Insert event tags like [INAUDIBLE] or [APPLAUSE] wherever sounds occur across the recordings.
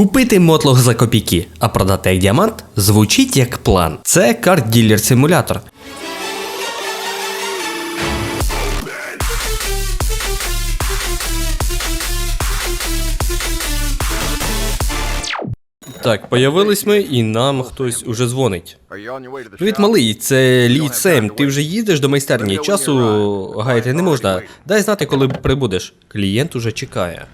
Купити мотлох за копійки, а продати як діамант звучить як план. Це карт-ділер симулятор. Так, появились ми, і нам хтось уже дзвонить. Привіт, малий, це Лі Сем. Ти вже їдеш до майстерні. Часу гаяти не можна. Дай знати, коли прибудеш. Клієнт уже чекає.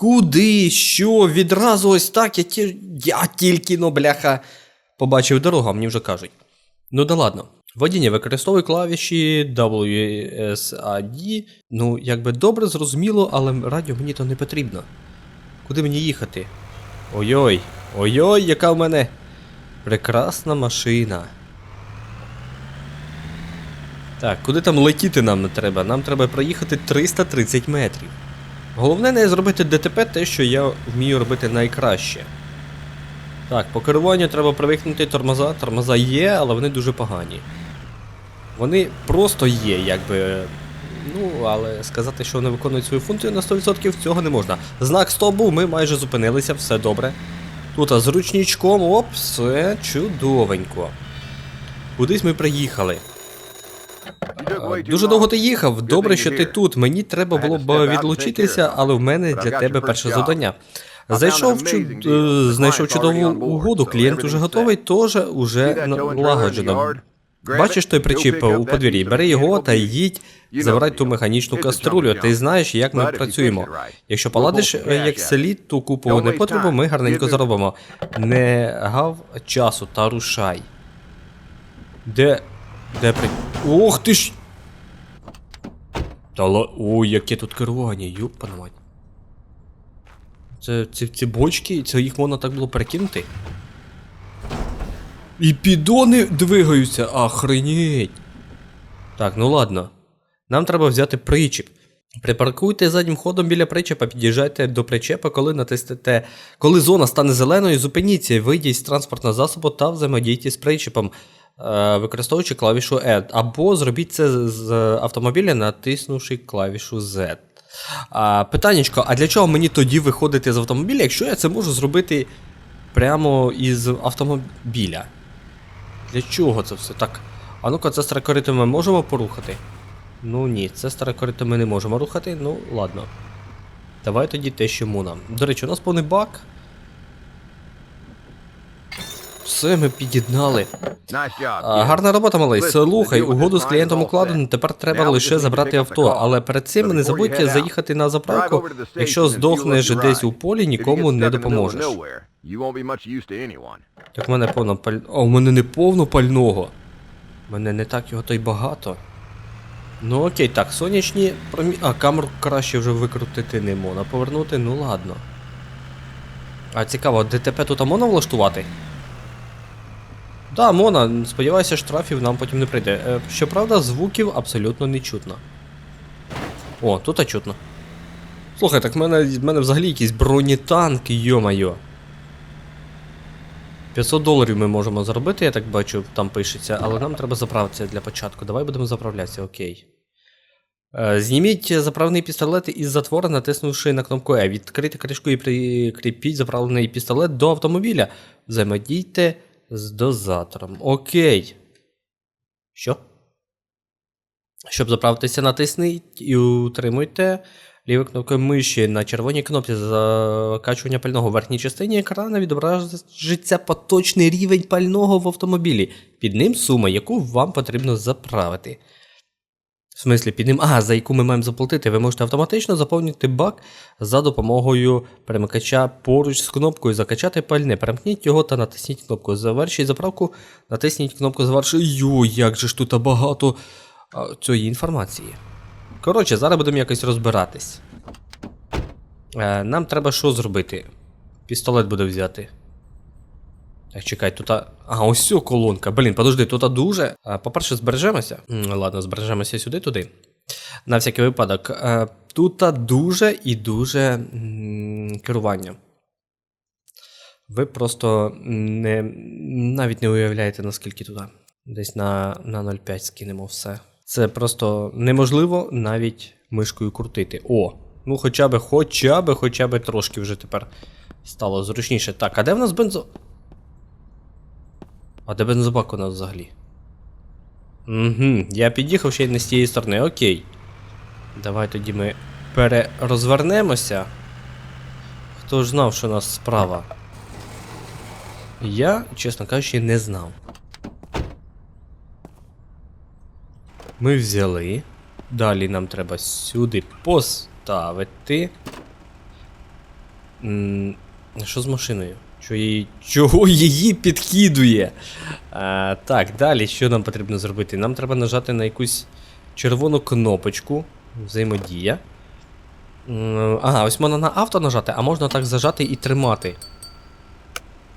Куди? Що? Відразу ось так? Я, ті... я тільки, ну, бляха, побачив дорогу, мені вже кажуть. Ну да ладно. Водіння використовує клавіші WSAD. Ну, якби добре зрозуміло, але радіо мені то не потрібно. Куди мені їхати? Ой-ой, ой-ой, яка в мене прекрасна машина. Так, куди там летіти нам не треба? Нам треба проїхати 330 метрів. Головне не зробити ДТП те, що я вмію робити найкраще. Так, по керуванню треба привикнути тормоза. Тормоза є, але вони дуже погані. Вони просто є, якби. Ну, але сказати, що вони виконують свою функцію на 100% цього не можна. Знак стоп був, ми майже зупинилися, все добре. Тут а з ручничком, оп, все чудовенько. Кудись ми приїхали. А, Дуже довго ти їхав. Добре, що ти тут. Мені треба було б відлучитися, але в мене для тебе перше завдання. Зайшов чу... е, знайшов чудову угоду, клієнт уже готовий, теж уже налагоджено. Бачиш той причіп у подвір'ї, бери його та їдь, забирай ту механічну каструлю. Ти знаєш, як ми працюємо. Якщо поладиш е, як слід ту купу непотребу, ми гарненько заробимо. Не гав часу та рушай. Де. Де при. Ох ти ж. Та ла. Ой, яке тут керування, юпана мать. Це ці, ці бочки, це їх можна так було перекинути. І підони двигаються, охренеть. Так, ну ладно. Нам треба взяти причіп. Припаркуйте заднім ходом біля причепа, під'їжджайте до причепа, коли натиснете. Коли зона стане зеленою, зупиніться, вийдіть з транспортного засобу та взаємодійте з причепом, е, використовуючи клавішу Add. Або зробіть це з автомобіля, натиснувши клавішу Z. А, питаннячко, а для чого мені тоді виходити з автомобіля, якщо я це можу зробити прямо із автомобіля? Для чого це все? Так. А ну-ка, це старе корито ми можемо порухати? Ну ні, це старе корито ми не можемо рухати, ну ладно. Давай тоді те, що му нам. До речі, у нас повний бак. Все, ми під'єднали. А, гарна робота, малий. Слухай, угоду з клієнтом укладено, тепер треба лише забрати авто. Але перед цим не забудьте заїхати на заправку. Якщо здохнеш десь у полі, нікому не допоможеш. Так в мене повно паль... А у мене не повно пального. У мене не так його то й багато. Ну окей, так, сонячні промі... А, камеру краще вже викрутити не можна. Повернути, ну ладно. А цікаво, ДТП тут можна влаштувати? Да, Мона, сподіваюся, штрафів нам потім не прийде. Е, щоправда, звуків абсолютно не чутно. О, тут а чутно. Слухай, так в мене, в мене взагалі якийсь бронетанк, йо-майо. 500 доларів ми можемо заробити, я так бачу, там пишеться, але нам треба заправитися для початку. Давай будемо заправлятися, окей. Е, Зніміть заправний пістолет із затвора, натиснувши на кнопку E. Відкрийте кришку і прикріпіть заправлений пістолет до автомобіля. Взаємодійте з дозатором. Окей. Що? Щоб заправитися, натисніть і утримуйте лівою кнопкою миші на червоній кнопці закачування пального в верхній частині екрана відображиться поточний рівень пального в автомобілі. Під ним сума, яку вам потрібно заправити. В смислі, під ним, ага, за яку ми маємо заплатити, ви можете автоматично заповнити бак за допомогою перемикача поруч з кнопкою Закачати пальне. Перемкніть його та натисніть кнопку Завершіть заправку, натисніть кнопку Завершити. Йо, як же ж тут багато а, цієї інформації. Коротше, зараз будемо якось розбиратись. Е, нам треба що зробити? Пістолет буде взяти. Так, чекай, тут. А, ось цю колонка. Блін, подожди, тут дуже. А, По-перше, збережемося. Ладно, збережемося сюди туди. На всякий випадок. А, Тут дуже і дуже керування. Ви просто не, навіть не уявляєте, наскільки туди. Десь на, на 0,5 скинемо все. Це просто неможливо навіть мишкою крутити. О! Ну хоча б, хоча б, хоча б трошки вже тепер стало зручніше. Так, а де в нас бензо. А де бензобак у нас взагалі? Угу, я під'їхав ще й не з тієї сторони, окей. Давай тоді ми перерозвернемося. Хто ж знав, що у нас справа? Я, чесно кажучи, не знав. Ми взяли. Далі нам треба сюди поставити. М, Що з машиною? Що її... Чого її підкидує? А, так, далі що нам потрібно зробити? Нам треба нажати на якусь червону кнопочку. Взаємодія. Ага, ось можна на авто нажати, а можна так зажати і тримати.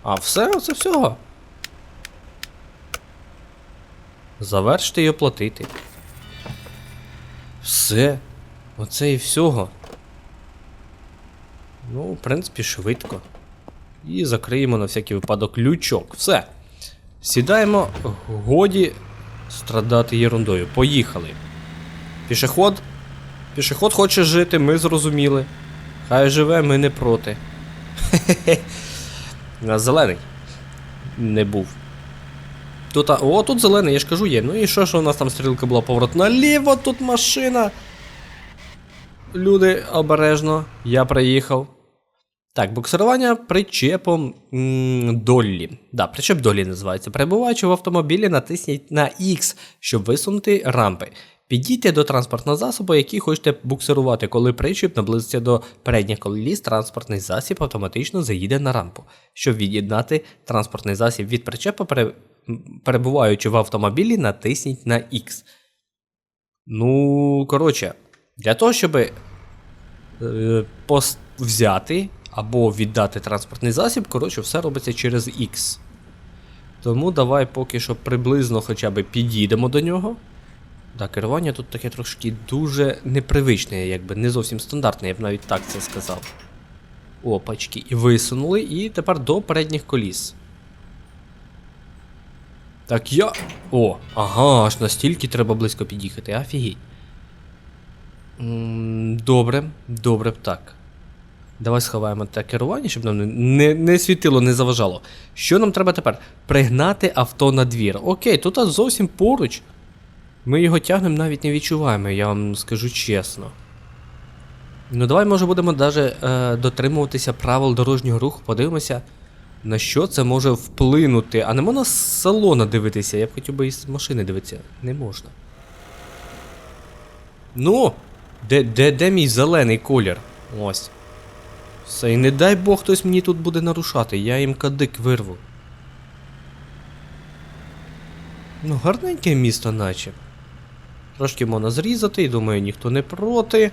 А, все, це всього. Завершити і оплатити. Все. Оце і всього. Ну, в принципі, швидко. І закриємо на всякий випадок лючок. Все. Сідаємо, годі страдати ерундою. Поїхали. Пішоход. Пішоход хоче жити, ми зрозуміли. Хай живе, ми не проти. [LAUGHS] Хе-хе-хе. Зелений. Не був. Тут, а, о, тут зелений, я ж кажу, є. Ну і що, що у нас там стрілка була поворот наліво, тут машина. Люди, обережно, я приїхав. Так, буксирування причепом м, Доллі. Да, причеп Доллі називається. Перебуваючи в автомобілі, натисніть на X, щоб висунути рампи. Підійте до транспортного засобу, який хочете буксирувати. Коли причіп наблизиться до передніх коліс, транспортний засіб автоматично заїде на рампу. Щоб від'єднати транспортний засіб від причепа, перебуваючи в автомобілі, натисніть на X. Ну, коротше, для того, щоб е, взяти або віддати транспортний засіб, коротше, все робиться через X. Тому давай поки що приблизно хоча б підійдемо до нього. Так, керування тут таке трошки дуже непривичне, якби не зовсім стандартне, я б навіть так це сказав. Опачки, і висунули, і тепер до передніх коліс. Так я. О, ага, аж настільки треба близько під'їхати, офігеть. Добре, добре б так. Давай сховаємо те керування, щоб нам не, не, світило, не заважало. Що нам треба тепер? Пригнати авто на двір. Окей, тут зовсім поруч. Ми його тягнемо, навіть не відчуваємо, я вам скажу чесно. Ну, давай, може, будемо навіть е, дотримуватися правил дорожнього руху, подивимося, на що це може вплинути. А не можна з салона дивитися, я б хотів би із машини дивитися. Не можна. Ну, де, де, де мій зелений колір? Ось. Все, і не дай Бог хтось мені тут буде нарушати, я їм кадик вирву. Ну, гарненьке місто, наче. Трошки можна зрізати, і думаю, ніхто не проти.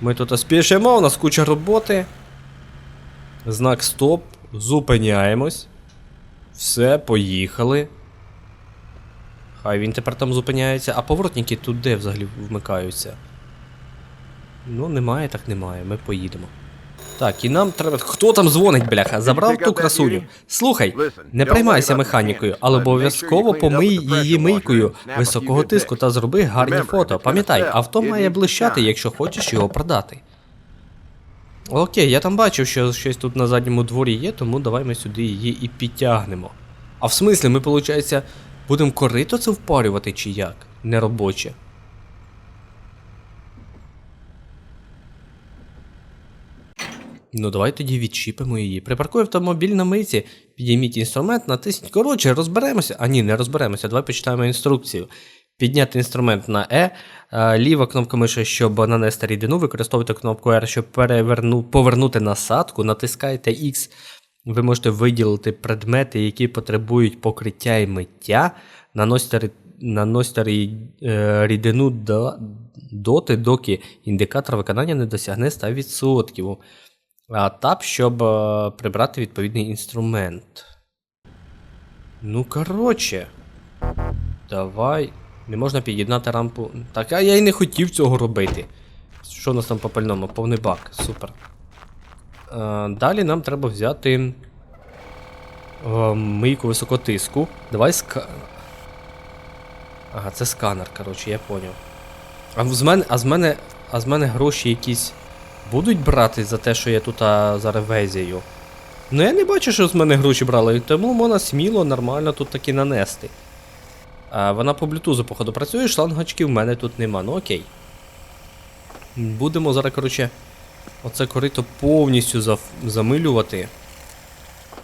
Ми тут спішимо, у нас куча роботи. Знак стоп. Зупиняємось. Все, поїхали. Хай він тепер там зупиняється. А поворотники тут де взагалі вмикаються? Ну, немає, так немає. Ми поїдемо. Так, і нам треба. Хто там дзвонить, бляха? Забрав ту красуню. Слухай, не приймайся механікою, але обов'язково помий її мийкою високого тиску та зроби гарні фото. Пам'ятай, авто має блищати, якщо хочеш його продати. Окей, я там бачив, що щось тут на задньому дворі є, тому давай ми сюди її і підтягнемо. А в смислі, ми, виходить, будемо корито це впарювати чи як? Неробоче. Ну, давай тоді відчіпимо її. Припаркуй автомобіль на миці, підійміть інструмент, натисніть. Коротше, розберемося. А ні, не розберемося. Давай почитаємо інструкцію. Підняти інструмент на E, ліва кнопка миші, щоб нанести рідину, використовуйте кнопку R, щоб переверну, повернути насадку, натискайте X. Ви можете виділити предмети, які потребують покриття і миття, наносите, наносите е, рідину до, доти, доки індикатор виконання не досягне 100%. А тап, щоб прибрати відповідний інструмент. Ну, коротше. Давай. Не можна під'єднати рампу. Так, а я й не хотів цього робити. Що у нас там по пальному? Повний бак. Супер. Е, далі нам треба взяти. е, мийку високотиску. Давай ска. Ага, це сканер, коротше, я поняв. А з мене, а з мене, а з мене гроші якісь будуть брати за те, що я тут а, зараз везію? Ну я не бачу, що з мене гроші брали, тому можна сміло, нормально тут таки нанести. А, вона по блютузу, походу, працює, шлангочки в мене тут нема. Ну окей. Будемо зараз, коротше, оце корито повністю зав... замилювати.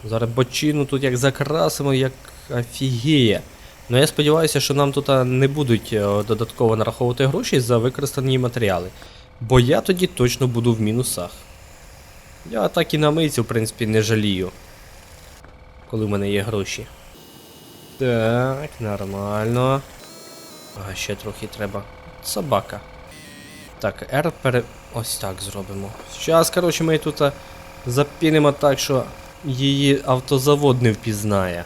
Зараз бочину тут як закрасимо, як офігіє. Ну я сподіваюся, що нам тут не будуть е, додатково нараховувати гроші за використані матеріали. Бо я тоді точно буду в мінусах. Я так і на мийці, в принципі, не жалію. Коли в мене є гроші. Так, нормально. А, ще трохи треба. Собака. Так, R пере. Ось так зробимо. Зараз, коротше, ми тут запінимо так, що її автозавод не впізнає.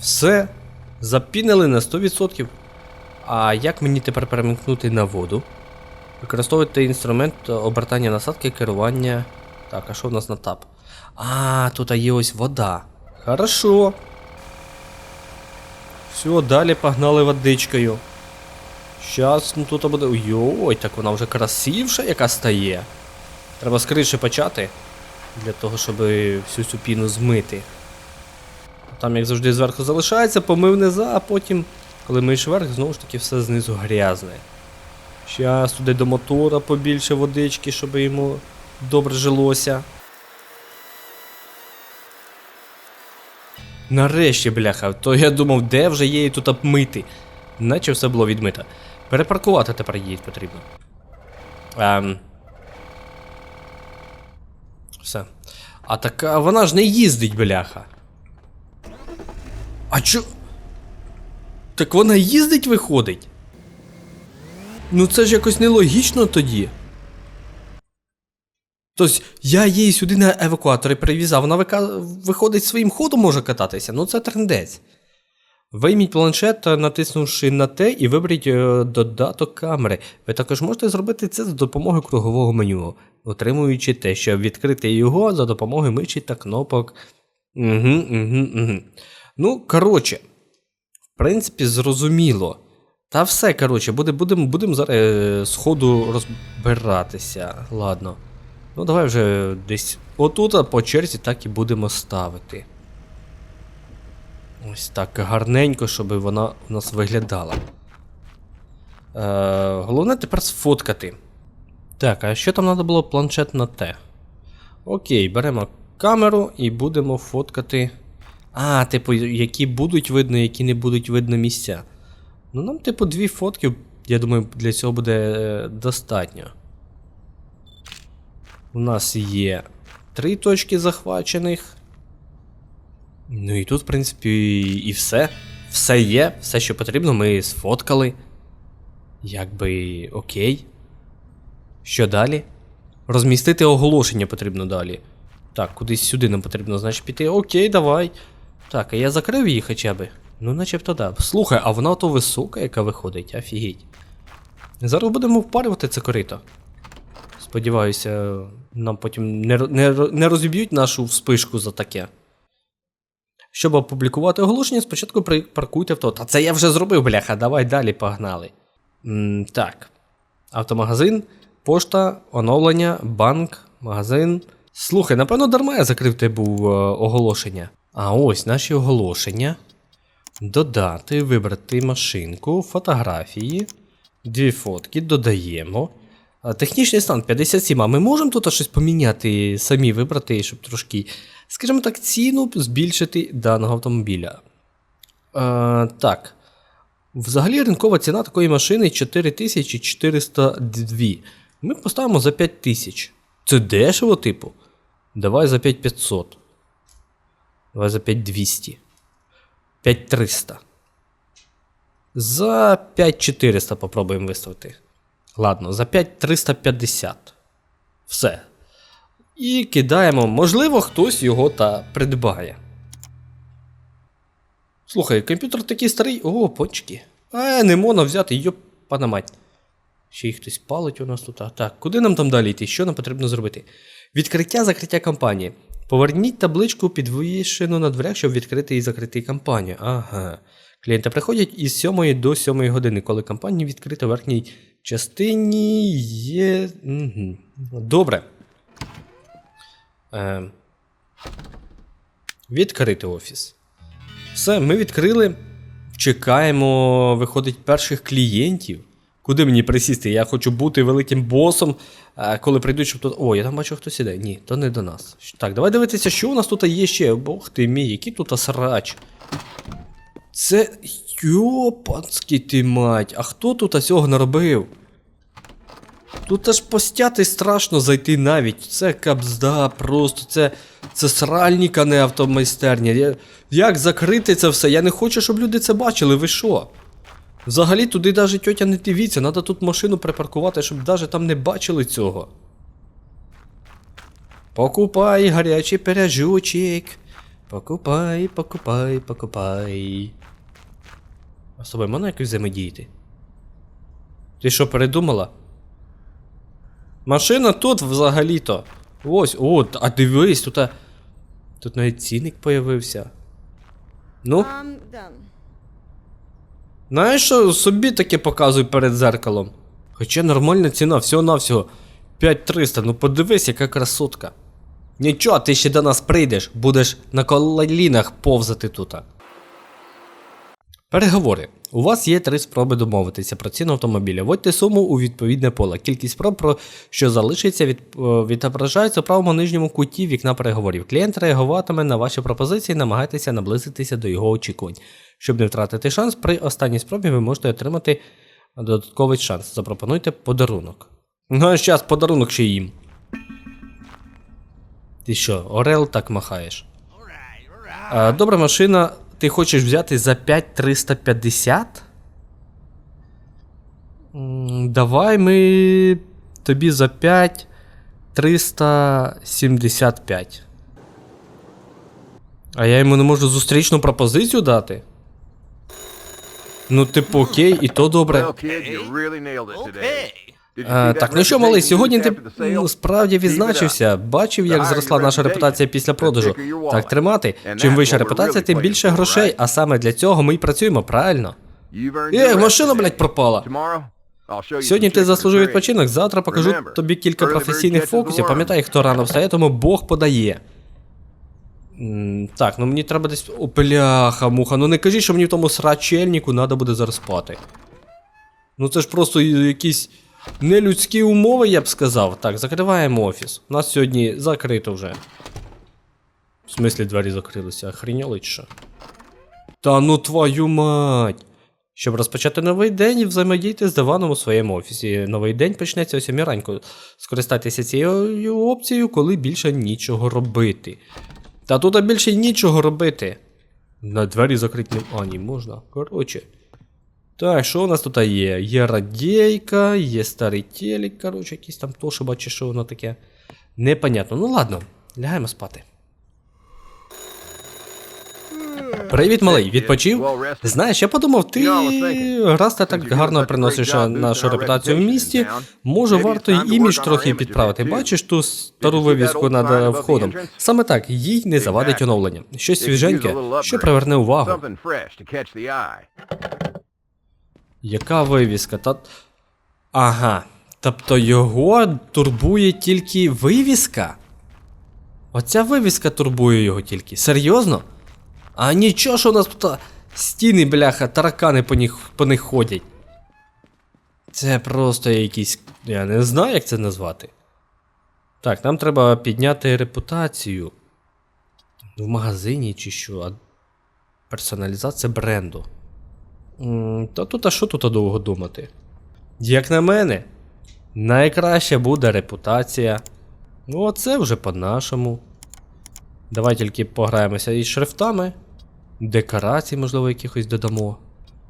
Все. Запінили на 100%. А як мені тепер перемкнути на воду? Використовувати інструмент обертання насадки, керування. Так, а що в нас на тап? А, тут є ось вода. Хорошо. Все, далі погнали водичкою. Щас, ну тут буде. Йой, так вона вже красивша яка стає. Треба криші почати. Для того, щоб всю цю піну змити. Там, як завжди, зверху залишається, помив низа, а потім, коли миєш вверх, знову ж таки все знизу грязне. Щас туди до мотора побільше водички, щоб йому добре жилося. Нарешті, бляха, то я думав, де вже її тут обмити. Наче все було відмито. Перепаркувати тепер її потрібно. Ем. Все. А така вона ж не їздить, бляха. А чо? Так вона їздить виходить? Ну це ж якось нелогічно тоді. Тобто я її сюди на евакуаторі привізав, вона вика... виходить своїм ходом може кататися. Ну це трендець. Вийміть планшет, натиснувши на те, і виберіть е, додаток камери. Ви також можете зробити це за допомогою кругового меню, отримуючи те, щоб відкрити його за допомогою миші та кнопок. Угу, угу, угу. Ну, коротше, в принципі, зрозуміло. Та все, коротше, будемо будем, будем зараз е, з ходу розбиратися. Ладно. Ну, давай вже десь отут по черзі так і будемо ставити. Ось так гарненько, щоб вона у нас виглядала. Е, головне тепер сфоткати. Так, а що там треба було планшет на Т? Окей, беремо камеру і будемо фоткати. А, типу, які будуть видно, які не будуть видно місця. Ну, нам, типу, дві фотки, я думаю, для цього буде е, достатньо. У нас є три точки захвачених. Ну і тут, в принципі, і все. Все є, все, що потрібно, ми сфоткали. Якби окей. Що далі? Розмістити оголошення потрібно далі. Так, кудись сюди нам потрібно, значить, піти. Окей, давай. Так, а я закрив її хоча б. Ну, начебто да. Слухай, а вона то висока, яка виходить, офігеть. Зараз будемо впарювати це корито. Сподіваюся, нам потім не, не, не розіб'ють нашу вспишку за таке. Щоб опублікувати оголошення, спочатку припаркуйте авто. Та це я вже зробив, бляха, давай далі погнали. М, так. Автомагазин, пошта, оновлення, банк, магазин. Слухай, напевно, дарма я закрив те був е, оголошення. А ось наші оголошення. Додати, вибрати машинку, фотографії, дві фотки, додаємо. Технічний стан 57. А ми можемо тут щось поміняти, самі вибрати, щоб трошки, скажімо так, ціну збільшити даного автомобіля. А, так. Взагалі ринкова ціна такої машини 4402. Ми поставимо за 5000. Це дешево, типу. Давай за 5500. Давай за 5200. 5300. За 5400 попробуємо виставити. Ладно, за 5350. Все. І кидаємо, можливо, хтось його та придбає. Слухай, комп'ютер такий старий. О, почки. А, не можна взяти, йоп, пана мать. Ще й хтось палить у нас тут. А, Так, куди нам там далі йти? Що нам потрібно зробити? Відкриття закриття кампанії. Поверніть табличку підвішену на дверях, щоб відкрити і закрити кампанію. Ага. Клієнти приходять із 7 до 7 години, коли кампанія відкрита верхній частині є. Добре. Е... Відкрити офіс. Все, ми відкрили. Чекаємо, виходить, перших клієнтів. Куди мені присісти? Я хочу бути великим босом. А коли прийдуть, щоб тут. О, я там бачу, хтось іде. Ні, то не до нас. Так, давай дивитися, що у нас тут є ще. Бог ти мій, який тут срач. Це. Йопанський ти мать. А хто тут цього наробив? Тут аж постяти страшно зайти навіть. Це кабзда, просто це. Це сральник, не автомайстерня. Я, як закрити це все? Я не хочу, щоб люди це бачили, ви що? Взагалі туди навіть тьотя не дивіться, треба тут машину припаркувати, щоб навіть там не бачили цього. Покупай гарячий пиріжочок. Покупай, покупай, покупай. А з тобою можна якось взаємодіяти? Ти що, передумала? Машина тут взагалі-то. Ось, о, а дивись, тут. а- Тут навіть цінник появився. Ну, знаєш що, собі таке показуй перед зеркалом. Хоча нормальна ціна, всього-навсього 5300, ну подивись, яка красотка. Нічого, ти ще до нас прийдеш, будеш на колінах повзати тут. Переговори. У вас є три спроби домовитися про ціну автомобіля. Вводьте суму у відповідне поле. Кількість спроб, про що залишиться, від, е, відображається у правому нижньому куті вікна переговорів. Клієнт реагуватиме на ваші пропозиції, намагайтеся наблизитися до його очікувань. Щоб не втратити шанс, при останній спробі ви можете отримати додатковий шанс. Запропонуйте подарунок. Ну, а зараз подарунок ще їм. Ти що, Орел так махаєш? Добра машина, ти хочеш взяти за 5350? Давай ми тобі за 5375. А я йому не можу зустрічну пропозицію дати? Ну, типу, окей, і то добре. Well, kid, you really nailed it today. That так, ну що, малий, сьогодні ти ну, справді відзначився. Бачив, як зросла наша репутація після продажу. Так тримати. Чим вища репутація, тим більше грошей, а саме для цього ми й працюємо, правильно? Е, машина, блядь, пропала. Сьогодні ти заслужив відпочинок, завтра покажу тобі кілька професійних фокусів. Пам'ятай, хто рано встає, тому Бог подає. М, Так, ну мені треба десь. О, бляха, муха. Ну не кажи, що мені в тому срачельнику треба буде зараз спати. Ну це ж просто якісь нелюдські умови, я б сказав. Так, закриваємо офіс. У нас сьогодні закрито вже. В смислі двері закрилися, охріняли що? Та ну твою мать! Щоб розпочати новий день взаємодійте з диваном у своєму офісі. Новий день почнеться о 7 ранку. Скористайтеся цією опцією, коли більше нічого робити. Та тут більше нічого робити. На двері закриті не. А, ні, можна. Коротше. Так, що у нас тут є? Є радійка, є старий телек, коротше, якийсь там тошиба чи що воно таке. Непонятно. Ну ладно, лягаємо спати. Привіт, малий, відпочив? Знаєш, я подумав, ти раз ти так гарно приносиш нашу репутацію в місті, може варто й імідж трохи підправити. Бачиш ту стару вивіску над входом. Саме так, їй не завадить оновлення. Щось свіженьке, що приверне увагу. Яка вивіска? Та... Ага. Тобто його турбує тільки вивіска? Оця вивіска турбує його тільки. Серйозно? А нічого, що у нас тут стіни, бляха, таракани по них, по них ходять. Це просто якісь. Я не знаю, як це назвати. Так, нам треба підняти репутацію. В магазині чи що. Персоналізація бренду. Та тут а що тут довго думати? Як на мене, найкраща буде репутація. Ну, оце вже по-нашому. Давай тільки пограємося із шрифтами. Декорацій, можливо, якихось додамо.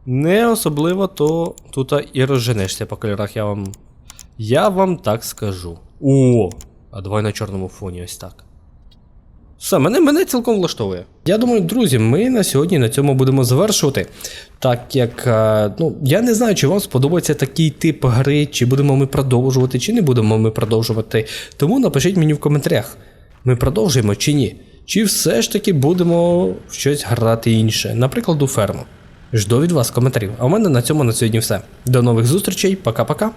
Не особливо, то тут і розженешся по кольорах, я вам. Я вам так скажу. О! А давай на чорному фоні ось так. Все, мене, мене цілком влаштовує. Я думаю, друзі, ми на сьогодні на цьому будемо завершувати. Так як, е, ну, я не знаю, чи вам сподобається такий тип гри, чи будемо ми продовжувати, чи не будемо ми продовжувати. Тому напишіть мені в коментарях, ми продовжуємо чи ні. Чи все ж таки будемо в щось грати інше, наприклад, у ферму. Жду від вас коментарів. А у мене на цьому на сьогодні все. До нових зустрічей, пока-пока.